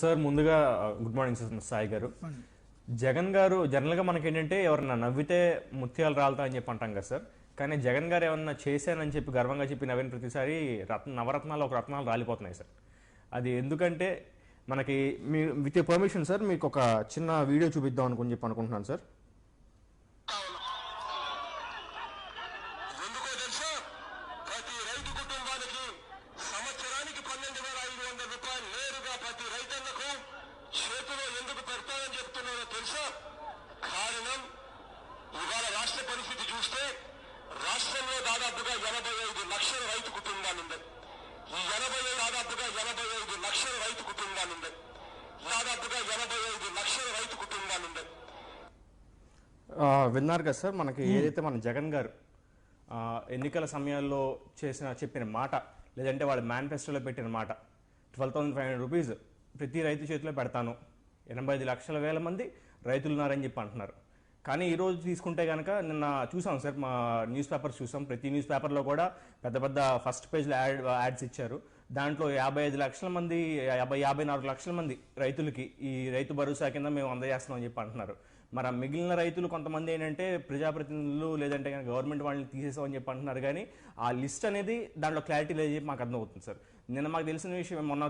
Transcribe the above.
Sir ముందుగా good morning sir Sai గారు. జగన్ గారు జనరల్గా మనకి ఏంటంటే ఎవరన్నా నవ్వితే ముత్యాలు రాలుతా అని చెప్పి అంటాం కదా సార్. కానీ జగన్ గారు ఏమన్నా చేశానని చెప్పి గర్వంగా చెప్పి నవ్విన ప్రతిసారి రత్న నవరత్నాలు ఒక రత్నాలు రాలిపోతున్నాయి సార్. అది ఎందుకంటే మనకి మీ విత్ పర్మిషన్ సార్ మీకు ఒక చిన్న వీడియో చూపిద్దాం అనుకుని చెప్పి అనుకుంటున్నాను సార్ ఎందుకో తెలుసా ప్రతి రైతు కుటుంబానికి సంవత్సరానికి పన్నెండు వేల ఐదు వందల రూపాయలు నేరుగా ప్రతి రైతన్నకు చేతిలో ఎందుకు పెడతానని చెప్తున్నారో తెలుసా? కారణం ఇవాళ రాష్ట్ర పరిస్థితి చూస్తే రాష్ట్రంలో దాదాపుగా ఎనభై ఐదు లక్షల రైతు కుటుంబాలు ఉన్నాయి ఈ ఎనభై దాదాపుగా ఎనభై ఐదు లక్షల రైతు కుటుంబాలు ఉన్నాయి దాదాపుగా ఎనభై ఐదు లక్షల రైతు కుటుంబాలు ఉన్నాయి ఆ, విన్నారు కదా సార్ మనకి ఏదైతే మన జగన్ గారు ఆ, ఎన్నికల సమయాల్లో చేసిన చెప్పిన మాట లేదంటే వాళ్ళ మేనిఫెస్టోలో పెట్టిన మాట. Twelve thousand five hundred rupees ప్రతి రైతు చేతిలో పెడతాను. ఎనభై ఐదు లక్షల వేల మంది రైతులు ఉన్నారని చెప్పి అంటున్నారు. కానీ ఈరోజు తీసుకుంటే కనుక నిన్న చూసాం సార్ మా న్యూస్ పేపర్స్ చూసాం. ప్రతి న్యూస్ పేపర్లో కూడా పెద్ద పెద్ద ఫస్ట్ పేజ్లో యాడ్ యాడ్స్ ఇచ్చారు. దాంట్లో యాభై ఐదు లక్షల మంది యాభై యాభై నాలుగు లక్షల మంది రైతులకి ఈ రైతు భరోసా కింద మేము అందజేస్తున్నాం అని చెప్పి అంటున్నారు. మరి ఆ మిగిలిన రైతులు కొంతమంది ఏంటంటే ప్రజాప్రతినిధులు లేదంటే కనుక గవర్నమెంట్ వాళ్ళని తీసేసామని చెప్పి అంటున్నారు. కానీ ఆ లిస్ట్ అనేది దాంట్లో క్లారిటీ లేదు చెప్పి మాకు అర్థమవుతుంది సార్. నిన్న మాకు తెలిసిన విషయం మొన్న